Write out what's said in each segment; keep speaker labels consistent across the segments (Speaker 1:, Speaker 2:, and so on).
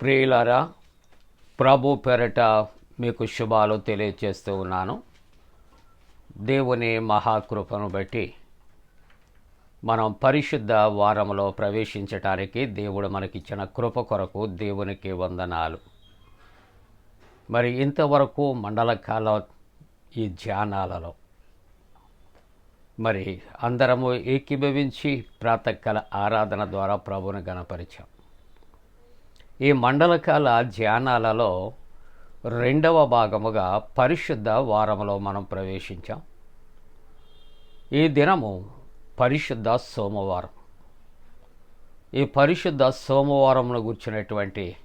Speaker 1: ప్రియులారా
Speaker 2: ప్రభు పెరట మీకు శుభాలు తెలియజేస్తూ ఉన్నాను. దేవుని మహాకృపను బట్టి మనం పరిశుద్ధ వారంలో ప్రవేశించటానికి దేవుడు మనకిచ్చిన కృప కొరకు దేవునికి వందనాలు. మరి ఇంతవరకు మండల కాలం ఈ ధ్యానాలలో మరి అందరము ఏకీభవించి ప్రాతకాల ఆరాధన ద్వారా ప్రభుని గణపరిచాం. ఈ మండలకాల ధ్యానాలలో రెండవ భాగముగా పరిశుద్ధ వారములో మనం ప్రవేశించాం. ఈ దినము పరిశుద్ధ సోమవారం. ఈ పరిశుద్ధ సోమవారంలో గుర్చినటువంటి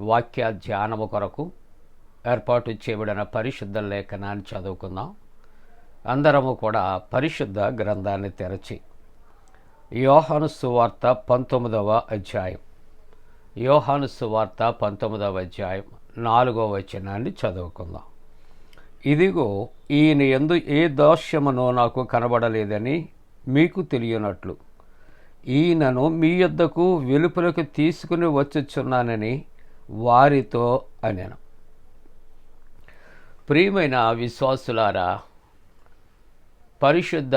Speaker 2: వాక్య ధ్యానము కొరకు ఏర్పాటు చేయబడిన పరిశుద్ధ లేఖనాన్ని చదువుకుందాం. అందరము కూడా పరిశుద్ధ గ్రంథాన్ని తెరచి యోహాను సువార్త పంతొమ్మిదవ అధ్యాయం. యోహాను సువార్త పంతొమ్మిదవ అధ్యాయం నాలుగవ వచనాన్ని చదువుకుందాం. ఇదిగో ఈయన ఎందు ఏ దోష్యమునో నాకు కనబడలేదని మీకు తెలియనట్లు. ఈయనను మీ యొద్దకు వెలుపులకు తీసుకుని వచ్చుచున్నానని వారితో అనెను. ప్రియమైన విశ్వాసులారా పరిశుద్ధ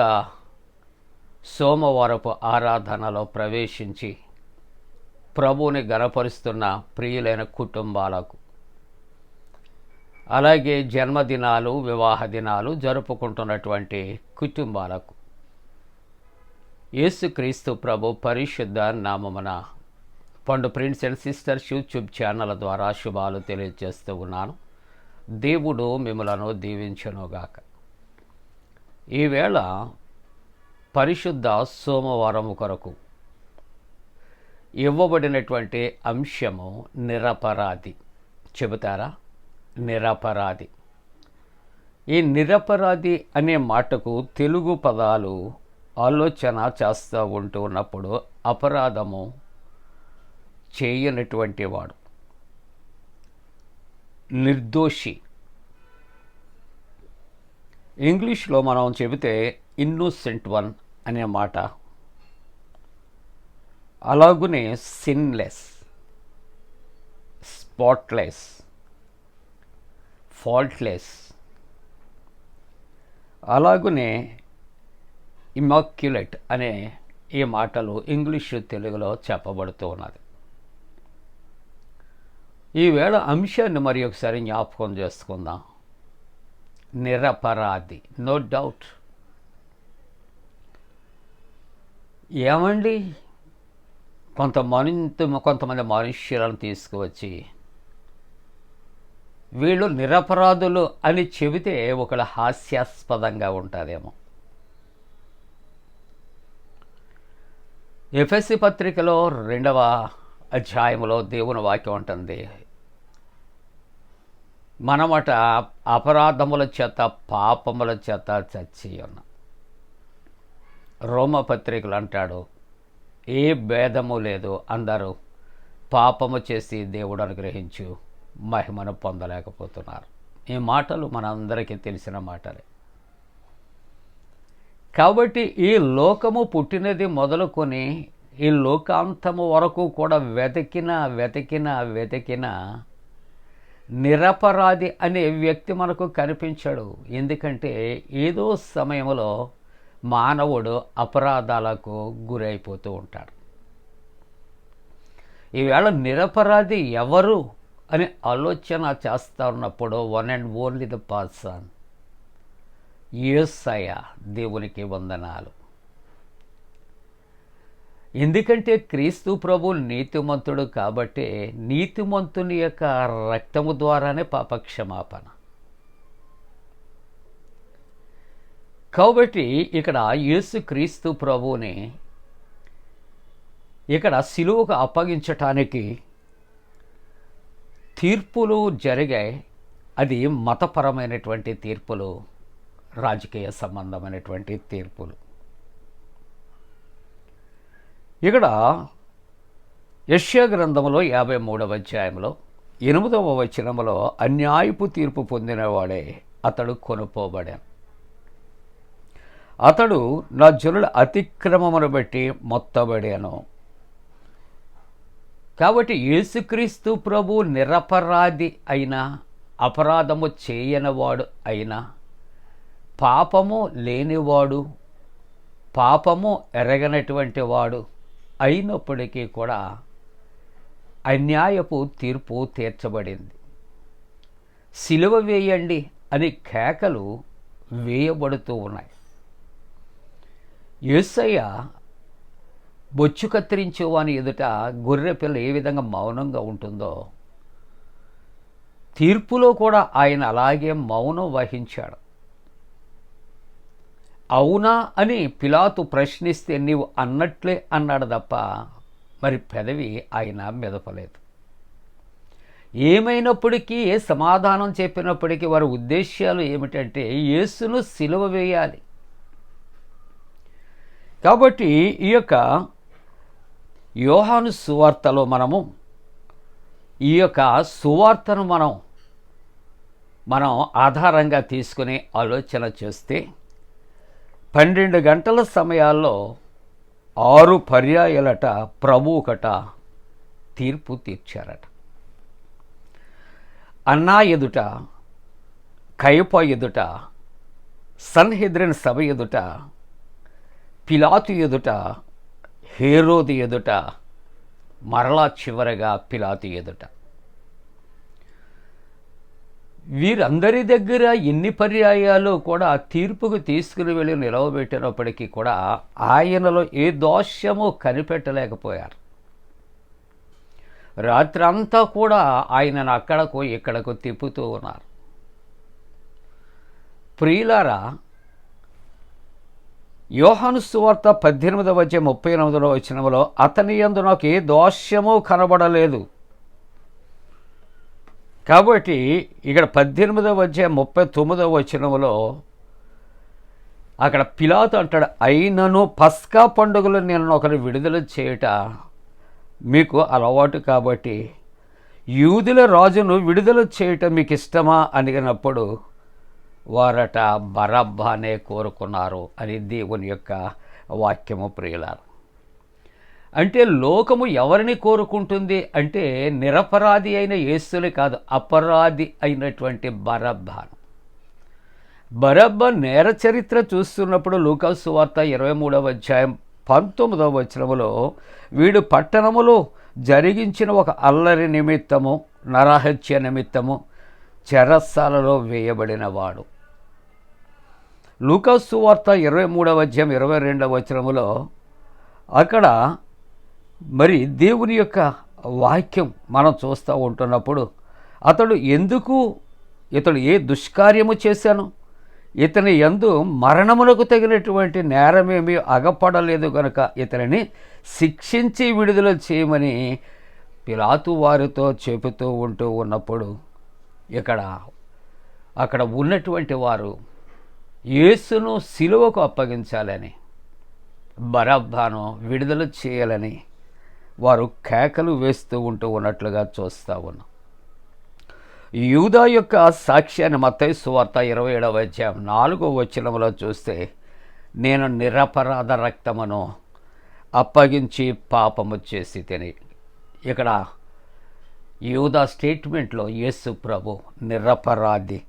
Speaker 2: సోమవారపు ఆరాధనలో ప్రవేశించి ప్రభువుని గనపరుస్తున్న ప్రియులైన కుటుంబాలకు అలాగే జన్మదినాలు వివాహ దినాలు జరుపుకుంటున్నటువంటి కుటుంబాలకు యేసుక్రీస్తు ప్రభు పరిశుద్ధ నామమున Pandu prince and sisters YouTube channel ద్వారా శుభాలు తెలియజేస్తూ ఉన్నాను. దేవుడు మిమ్మలను దీవించునుగాక. ఈవేళ పరిశుద్ధ సోమవారం కొరకు ఇవ్వబడినటువంటి అంశము నిరపరాధి. చెబుతారా? నిరపరాధి. ఈ నిరపరాధి అనే మాటకు తెలుగు పదాలు ఆలోచన చేస్తూ ఉంటూ ఉన్నప్పుడు అపరాధము చేయనటువంటి వాడు. నిర్దోషి. ఇంగ్లీష్లో మనం చెబితే ఇన్నోసెంట్ వన్ అనే మాట. అలాగునే సిన్లెస్ స్పాట్లెస్ ఫాల్ట్లెస్ అలాగునే ఇమాక్యులేట్ అనే ఈ మాటలు ఇంగ్లీషు తెలుగులో చెప్పబడుతూ ఉన్నది. ఈవేళ అంశాన్ని మరి ఒకసారి జ్ఞాపకం చేసుకుందాం. నిరపరాధి. నో డౌట్ ఏమండి? కొంతమంది కొంతమంది మనుష్యులను తీసుకువచ్చి వీళ్ళు నిరపరాధులు అని చెబితే ఒకళ్ళు హాస్యాస్పదంగా ఉంటుందేమో ఎఫ్ఎస్సి పత్రికలో రెండవ అధ్యాయంలో దేవుని వాక్యం ఉంటుంది మనమట అపరాధముల చేత పాపముల చేత చచ్చి ఉన్నాం రోమ పత్రికలు అంటాడు ఏ భేదము లేదు అందరూ పాపము చేసి దేవుడు అనుగ్రహించు మహిమను పొందలేకపోతున్నారు. ఈ మాటలు మనందరికీ తెలిసిన మాటలే. కాబట్టి ఈ లోకము పుట్టినది మొదలుకొని ఈ లోకాంతము వరకు కూడా వెతికిన వెతికిన వెతికిన నిరపరాధి అనే వ్యక్తి మనకు కనిపించడు. ఎందుకంటే ఏదో సమయంలో మానవుడు అపరాధాలకు గురైపోతూ ఉంటాడు. ఈవేళ నిరపరాధి ఎవరు అని ఆలోచన చేస్తూ ఉన్నప్పుడు one and only the person ఏసయ దేవునికి వందనాలు. ఎందుకంటే క్రీస్తు ప్రభు నీతిమంతుడు కాబట్టి నీతిమంతుని యొక్క రక్తము ద్వారానే పాపక్షమాపణ. కాబట్టి ఇక్కడ యేసు క్రీస్తు ప్రభువుని ఇక్కడ సిలువకు అప్పగించటానికి తీర్పులు జరిగాయి అది మతపరమైనటువంటి తీర్పులు రాజకీయ సంబంధమైనటువంటి తీర్పులు. ఇక్కడ యష్యా గ్రంథంలో యాభై మూడవ అధ్యాయంలో ఎనిమిదవ వచనంలో అన్యాయపు తీర్పు పొందినవాడే అతడు కొనుపోబడాను అతడు నా జనుల అతిక్రమమును బట్టి మొత్తబడాను. కాబట్టి యేసుక్రీస్తు ప్రభు నిరపరాధి అయినా అపరాధము చేయనివాడు అయినా పాపము లేనివాడు పాపము ఎరగనటువంటి వాడు అయినప్పటికీ కూడా అన్యాయపు తీర్పు తీర్చబడింది. సిలువ వేయండి అని కేకలు వేయబడుతూ ఉన్నాయి. యేసయ్య బొచ్చు కత్తిరించేవాని ఎదుట గొర్రె పిల్ల ఏ విధంగా మౌనంగా ఉంటుందో తీర్పులో కూడా ఆయన అలాగే మౌనం వహించాడు. అవునా అని పిలాతు ప్రశ్నిస్తే నీవు అన్నట్లే అన్నాడు తప్ప మరి పెదవి ఆయన మెదపలేదు. ఏమైనప్పటికీ సమాధానం చెప్పినప్పటికీ వారి ఉద్దేశ్యాలు ఏమిటంటే యేసును సిలువ వేయాలి. కాబట్టి ఈ యొక్క యోహాను సువార్తలో మనము ఈ యొక్క సువార్తను మనం మనం ఆధారంగా తీసుకునే ఆలోచన చేస్తే పన్నెండు గంటల సమయాల్లో ఆరు పర్యాయాలట ప్రభువుకట తీర్పు తీర్చారట. అన్నా ఎదుట కయప ఎదుట సన్హెద్రిన్ సభ ఎదుట పిలాతు ఎదుట హేరోది ఎదుట మరలా చివరగా పిలాతు ఎదుట. వీరందరి దగ్గర ఎన్ని పర్యాయాలు కూడా తీర్పుకు తీసుకుని వెళ్ళి నిలవబెట్టినప్పటికీ కూడా ఆయనలో ఏ దోషము కనిపెట్టలేకపోయారు. రాత్రంతా కూడా ఆయనను అక్కడకు ఇక్కడకు తిప్పుతూ ఉన్నారు. ప్రియులారా యోహాను సువార్త పద్దెనిమిదవ వచ్చే ముప్పై ఎనిమిదవ వచ్చినంలో అతని యందు నాకు ఏ దోషము కనబడలేదు. కాబట్టి ఇక్కడ పద్దెనిమిదవ వచ్చే ముప్పై తొమ్మిదవ వచనంలో అక్కడ పిలాతు అంటాడు అయినను పస్కా పండుగలు నేను ఒకరు విడుదల చేయట మీకు అలవాటు కాబట్టి యూదుల రాజును విడుదల చేయటం మీకు ఇష్టమా? అడిగినప్పుడు వారట బరబ్బానే కోరుకున్నారు అని దేవుని యొక్క వాక్యము ప్రియులారు. అంటే లోకము ఎవరిని కోరుకుంటుంది అంటే నిరపరాధి అయిన యేసుని కాదు అపరాధి అయినటువంటి బరబ్బాను. బరబ్బ నేర చరిత్ర చూస్తున్నప్పుడు లూకాసు వార్త ఇరవై మూడవ అధ్యాయం పంతొమ్మిదవ వచనములో వీడు పట్టణములో జరిగించిన ఒక అల్లరి నిమిత్తము నరహత్య నిమిత్తము చెరస్సాలలో వేయబడినవాడు. లూకాసు వార్త ఇరవై మూడవ అధ్యాయం ఇరవై రెండవ వచనములో అక్కడ మరి దేవుని యొక్క వాక్యం మనం చూస్తూ ఉంటున్నప్పుడు అతడు ఎందుకు ఇతడు ఏ దుష్కార్యము చేశాను? ఇతని ఎందు మరణమునకు తగినటువంటి నేరమేమీ అగపడలేదు గనుక ఇతనిని శిక్షించి విడుదల చేయమని పిలాతు వారితో చెబుతూ ఉంటూ ఉన్నప్పుడు ఇక్కడ అక్కడ ఉన్నటువంటి వారు యేసును సిలువకు అప్పగించాలని బరబ్బాను విడుదల చేయాలని వారు కేకలు వేస్తూ ఉంటూ ఉన్నట్లుగా చూస్తూ ఉన్నాం. యూదా యొక్క సాక్ష్యాన్ని మత్తయి సువార్త ఇరవై ఏడవ అధ్యాయం నాలుగో వచనంలో చూస్తే నేను నిరపరాధ రక్తమును అప్పగించి పాపము చేసి తిని ఇక్కడ యూదా స్టేట్మెంట్లో యేసు ప్రభు నిరపరాధి.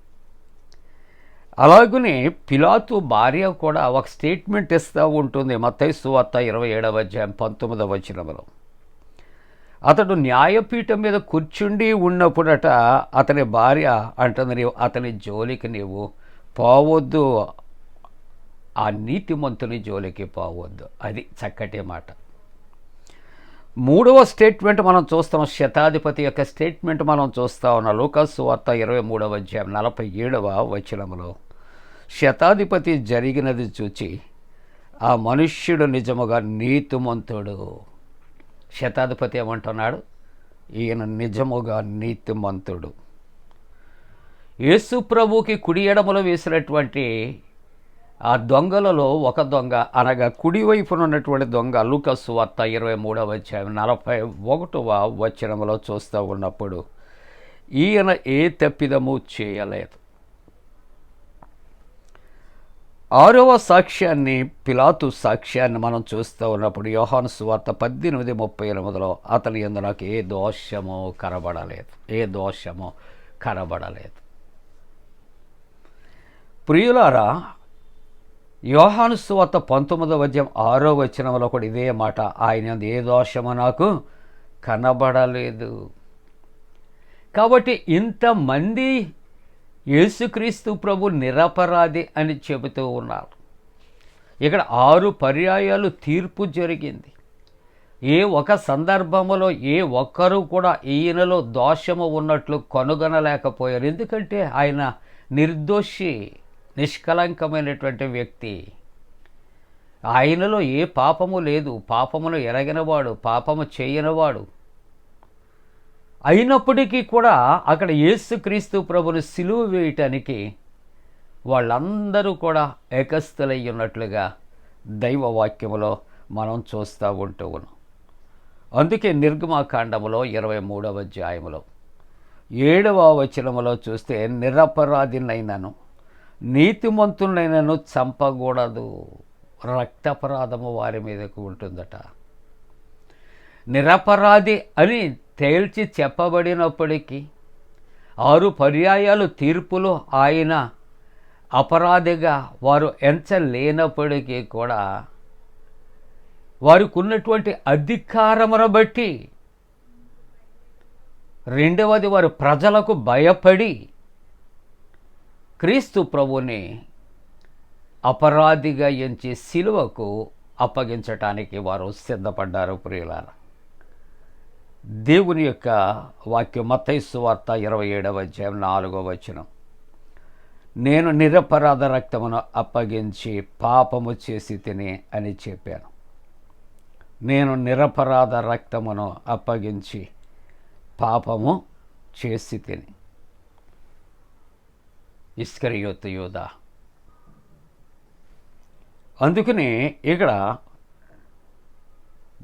Speaker 2: అలాగనే పిలాతు భార్య కూడా ఒక స్టేట్మెంట్ ఇస్తూ ఉంటుంది మత్తయి సువార్త ఇరవై ఏడవ అధ్యాయం పంతొమ్మిదవ వచనంలో. అతడు న్యాయపీఠం మీద కూర్చుండి ఉన్నప్పుడట అతని భార్య అంటుంది నీవు అతని జోలికి నీవు పోవద్దు. ఆ నీతిమంతుని జోలికి పోవద్దు. అది చక్కటి మాట. మూడవ స్టేట్మెంట్ మనం చూస్తాం శతాధిపతి యొక్క స్టేట్మెంట్ మనం చూస్తా ఉన్న లోకస్ వార్త ఇరవై మూడవ అధ్యాయం నలభై ఏడవ వచనంలో శతాధిపతి జరిగినది చూచి ఆ మనుష్యుడు నిజముగా నీతిమంతుడు. శతాధిపతి ఏమంటున్నాడు? ఈయన నిజముగా నీతిమంతుడు. యేసు ప్రభుకి కుడి ఎడమలో వేసినటువంటి ఆ దొంగలలో ఒక దొంగ అనగా కుడివైపున ఉన్నటువంటి దొంగ లూకస్ వార్త ఇరవై మూడవ అధ్యాయం నలభై ఒకటవ వచనంలో చూస్తూ ఉన్నప్పుడు ఈయన ఏ తప్పిదము చేయలేదు. ఆరవ సాక్ష్యాన్ని పిలాతు సాక్ష్యాన్ని మనం చూస్తూ ఉన్నప్పుడు యోహాను సువార్త పద్దెనిమిది ముప్పై ఎనిమిదిలో అతని ఎందు నాకు ఏ దోషమో కనబడలేదు. ఏ దోషమో కనబడలేదు. ప్రియులారా యోహాను సువార్త పంతొమ్మిదవ అధ్యాయం ఆరో వచనంలో కూడా ఇదే మాట ఆయన యందు ఏ దోషమో నాకు కనబడలేదు. కాబట్టి ఇంతమంది యేసుక్రీస్తు ప్రభు నిరపరాధి అని చెబుతూ ఉన్నారు. ఇక్కడ ఆరు పర్యాయాలు తీర్పు జరిగింది. ఏ ఒక సందర్భంలో ఏ ఒక్కరూ కూడా ఈయనలో దోషము ఉన్నట్లు కనుగొనలేకపోయారు. ఎందుకంటే ఆయన నిర్దోషి నిష్కలంకమైనటువంటి వ్యక్తి. ఆయనలో ఏ పాపము లేదు. పాపమును ఎరగినవాడు పాపము చేయనివాడు. అయినప్పటికీ కూడా అక్కడ యేసుక్రీస్తు ప్రభుని సిలువ వేయటానికి వాళ్ళందరూ కూడా ఏకస్థులై ఉన్నట్లుగా దైవవాక్యములో మనం చూస్తూ ఉంటూ ఉన్నాం. అందుకే నిర్గమాకాండములో ఇరవై మూడవ అధ్యాయములో ఏడవ వచనములో చూస్తే నిరపరాధినైనను నీతిమంతునైనను చంపకూడదు రక్తపరాధము వారి మీదకు ఉంటుందట. నిరపరాధి అని తేల్చి చెప్పబడినప్పటికీ ఆరు పర్యాయాలు తీర్పులో ఆయన అపరాధిగా వారు ఎంచలేనప్పటికీ కూడా వారికి ఉన్నటువంటి అధికారమును బట్టి రెండవది వారు ప్రజలకు భయపడి క్రీస్తు ప్రభుని అపరాధిగా ఎంచి శిలువకు అప్పగించటానికి వారు సిద్ధపడ్డారు ప్రియులారా. దేవుని యొక్క వాక్యం మత్తైసు వార్త ఇరవై ఏడవ అధ్యాయం నాలుగవ వచనం. నేను నిరపరాధ రక్తమును అప్పగించి పాపము చేసి తిని అని చెప్పాను. నేను నిరపరాధ రక్తమును అప్పగించి పాపము చేసి తిని. ఇస్కరియోత యోధ అందుకని ఇక్కడ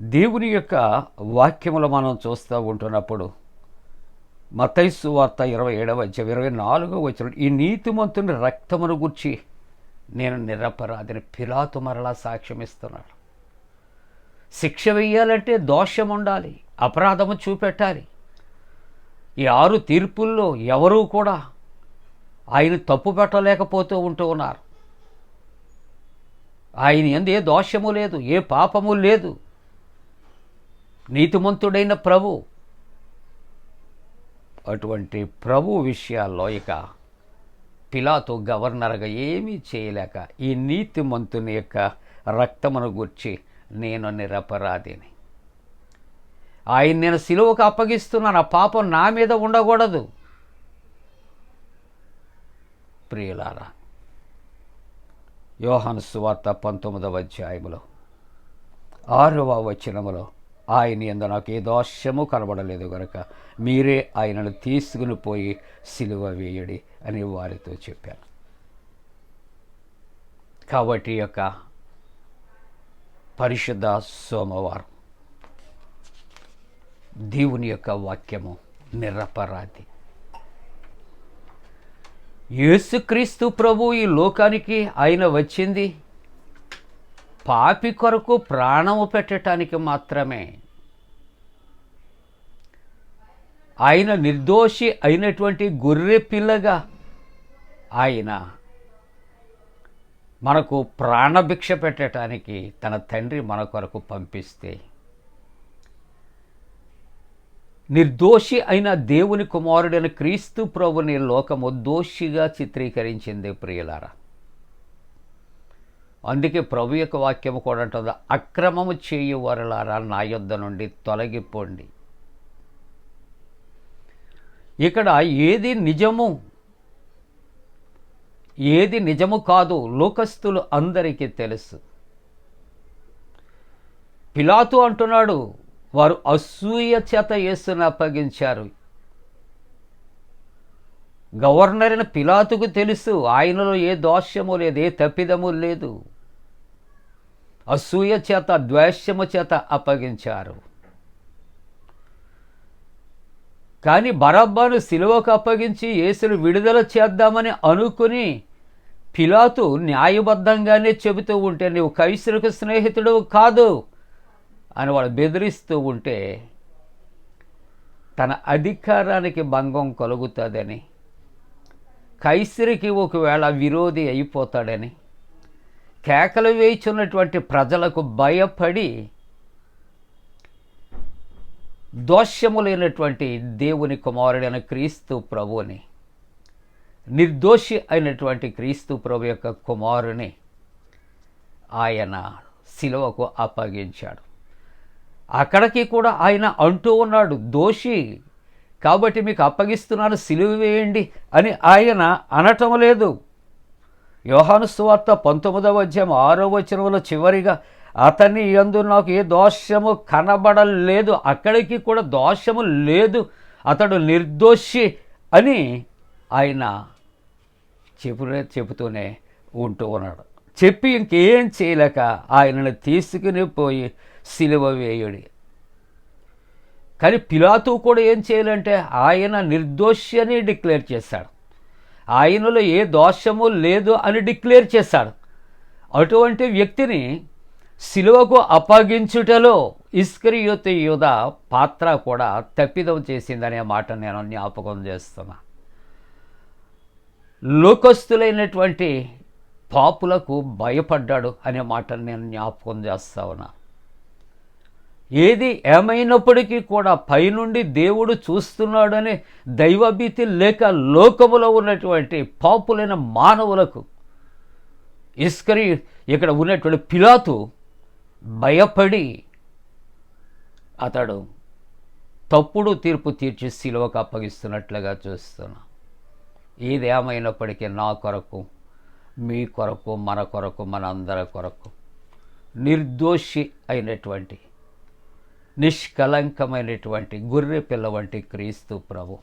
Speaker 2: దేవుని యొక్క వాక్యములు మనం చూస్తూ ఉంటున్నప్పుడు మతైసు వార్త ఇరవై ఏడవ అధ్యాయం ఇరవై నాలుగవ వచ్చిన ఈ నీతిమంతుని రక్తమును గుర్చి నేను నిరపరాధిని పిలాతు మరలా సాక్ష్యమిస్తున్నాడు శిక్ష వెయ్యాలంటే దోషం ఉండాలి అపరాధము చూపెట్టాలి. ఈ ఆరు తీర్పుల్లో ఎవరూ కూడా ఆయన తప్పు పెట్టలేకపోతూ ఉంటూ ఉన్నారు. ఆయన ఎందు ఏ దోషము లేదు ఏ పాపము లేదు. నీతిమంతుడైన ప్రభు. అటువంటి ప్రభు విషయాల్లో ఇక పిలాతో గవర్నర్గా ఏమీ చేయలేక ఈ నీతిమంతుని యొక్క రక్తమును గుర్చి నేను నిరపరాధిని. ఆయన నేను సిలువకు అప్పగిస్తున్నాను ఆ పాపం నా మీద ఉండకూడదు. ప్రియులారా యోహాను సువార్త పంతొమ్మిదవ అధ్యాయములో ఆరవ వచనములో ఆయన ఎందు నాకు ఏ దోషము కనబడలేదు కనుక మీరే ఆయనను తీసుకుని పోయి సిలువ వేయడి అని వారితో చెప్పాను. కాబట్టి యొక్క పరిశుద్ధ సోమవారం దేవుని యొక్క వాక్యము నిరపరాధి. యేసుక్రీస్తు ప్రభు ఈ లోకానికి ఆయన వచ్చింది. పాపి కొరకు ప్రాణము పెట్టడానికి మాత్రమే. ఆయన నిర్దోషి అయినటువంటి గొర్రె పిల్లగా ఆయన మనకు ప్రాణభిక్ష పెట్టడానికి తన తండ్రి మన కొరకు పంపిస్తే. నిర్దోషి అయిన దేవుని కుమారుడైన క్రీస్తు ప్రభుని లోకము దోషిగా చిత్రీకరించింది ప్రియులారా. అందుకే ప్రభు యొక్క వాక్యము కూడా అంటుంది అక్రమము చేయు వరలారా నా యుద్ధ నుండి తొలగిపోండి. ఇక్కడ ఏది నిజము ఏది నిజము కాదు లోకస్తులు అందరికీ తెలుసు. పిలాతు అంటున్నాడు వారు అసూయ చేత యేసును అప్పగించారు. గవర్నర్ పిలాతుకు తెలుసు ఆయనలో ఏ దోషము లేదు ఏ తప్పిదము లేదు. అసూయ చేత ద్వేషము చేత అప్పగించారు. కానీ బరబ్బాను సిలువకు అప్పగించి యేసును విడుదల చేద్దామని అనుకుని పిలాతు న్యాయబద్ధంగానే చెబుతూ ఉంటే నువ్వు కైసులకు స్నేహితుడు కాదు అని వాడు బెదిరిస్తూ ఉంటే తన అధికారానికి భంగం కలుగుతుందని కైసరికి ఒకవేళ విరోధి అయిపోతాడని కేకలు వేయుచున్నటువంటి ప్రజలకు భయపడి దోష్యములైనటువంటి లేనటువంటి దేవుని కుమారుడైన క్రీస్తు ప్రభువుని నిర్దోషి అయినటువంటి క్రీస్తు ప్రభు యొక్క కుమారుని ఆయన శిలువకు అప్పగించాడు. అక్కడికి కూడా ఆయన అంటూ ఉన్నాడు దోషి కాబట్టి మీకు అప్పగిస్తున్నాను సిలువ వేయండి అని ఆయన అనటం లేదు. యోహాను సువార్త పంతొమ్మిదవ అధ్యాయం ఆరో వచనంలో చివరిగా అతని ఎందు నాకు ఏ దోషము కనబడలేదు అక్కడికి కూడా దోషము లేదు అతడు నిర్దోషి అని ఆయన చెప్పు చెబుతూనే ఉంటూ ఉన్నాడు. చెప్పి ఇంకేం చేయలేక ఆయనను తీసుకుని పోయి సిలువ వేయుడి. కానీ పిలాతు కూడా ఏం చేయాలంటే ఆయన నిర్దోషి అని డిక్లేర్ చేశాడు ఆయనలో ఏ దోషము లేదు అని డిక్లేర్ చేశాడు. అటువంటి వ్యక్తిని సిలువకు అప్పగించుటలో ఇస్కరియోతు యుధ పాత్ర కూడా తప్పిదం చేసిందనే మాట నేను జ్ఞాపకం చేస్తున్నా. లోకస్తులైనటువంటి పాపులకు భయపడ్డాడు అనే మాట నేను జ్ఞాపకం చేస్తా ఉన్నా. ఏది ఏమైనప్పటికీ కూడా పైనుండి దేవుడు చూస్తున్నాడని దైవభీతి లేక లోకములో ఉన్నటువంటి పాపులైన మానవులకు ఇస్కరి ఇక్కడ ఉన్నటువంటి పిలాతు భయపడి అతడు తప్పుడు తీర్పు తీర్చి సిలువకు అప్పగిస్తున్నట్లుగా చూస్తున్నా. ఏది ఏమైనప్పటికీ నా కొరకు మీ కొరకు మన కొరకు మన అందరి కొరకు నిర్దోషి అయినటువంటి నిష్కలంకమైనటువంటి గొర్రె పిల్ల వంటి క్రీస్తు ప్రభు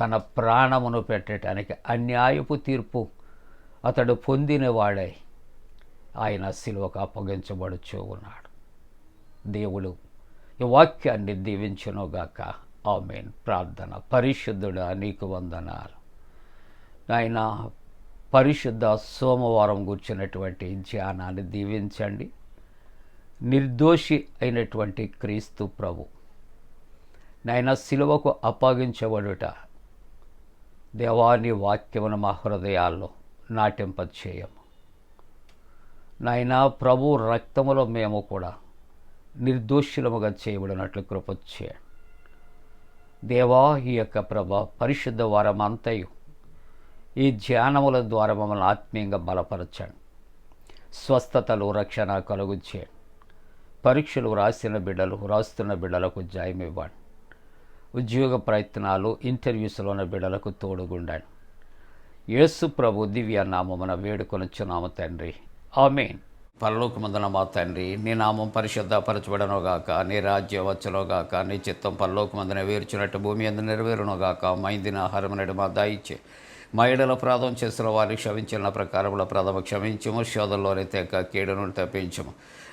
Speaker 2: తన ప్రాణమును పెట్టడానికి అన్యాయపు తీర్పు అతడు పొందినవాడై ఆయన శిలువకు అప్పగించబడుచూ ఉన్నాడు. దేవుడు ఈ వాక్యాన్ని దీవించునుగాక. ఆమెన్. ప్రార్థన. పరిశుద్ధుడా నీకు వందనాలు. ఆయన పరిశుద్ధ సోమవారం కూర్చున్నటువంటి ధ్యానాన్ని దీవించండి. నిర్దోషి అయినటువంటి క్రీస్తు ప్రభు. నాయన శిలువకు అప్పగించబడుట దేవాని వాక్యమును మా హృదయాల్లో నాటింపచేయము. నాయన ప్రభు రక్తములో మేము కూడా నిర్దోషులముగా చేయబడినట్లు కృపచ్చే దేవా ఈ యొక్క ప్రభ పరిశుద్ధ వారం అంతయు ఈ ధ్యానముల ద్వారా మమ్మల్ని ఆత్మీయంగా బలపరచండి. స్వస్థతలు రక్షణ కలుగుచ్చే పరీక్షలు రాసిన బిడ్డలు రాస్తున్న బిడ్డలకు జాయం ఇవ్వండి. ఉద్యోగ ప్రయత్నాలు ఇంటర్వ్యూస్లో ఉన్న బిడ్డలకు తోడుగుండండి. యేసు ప్రభు దివ్య నామమున వేడుకొనుచున్నాము తండ్రి. ఆమెన్. పరలోకమందున మా తండ్రి నీ నామం పరిశుద్ధపరచబడనుగాక నీ రాజ్యం వచ్చునుగాక నీ చిత్తం పరలోకమందున వేర్చినట్టు భూమి అందు నెరవేరునుగాక మైందిన ఆహారమునడు మా దాయిచ్చే. మా ఏడల ప్రాధం చేసిన వారిని క్షమించిన ప్రకారముల ప్రథమ క్షమించము శోధంలోనే తెక్క కీడును తప్పించము.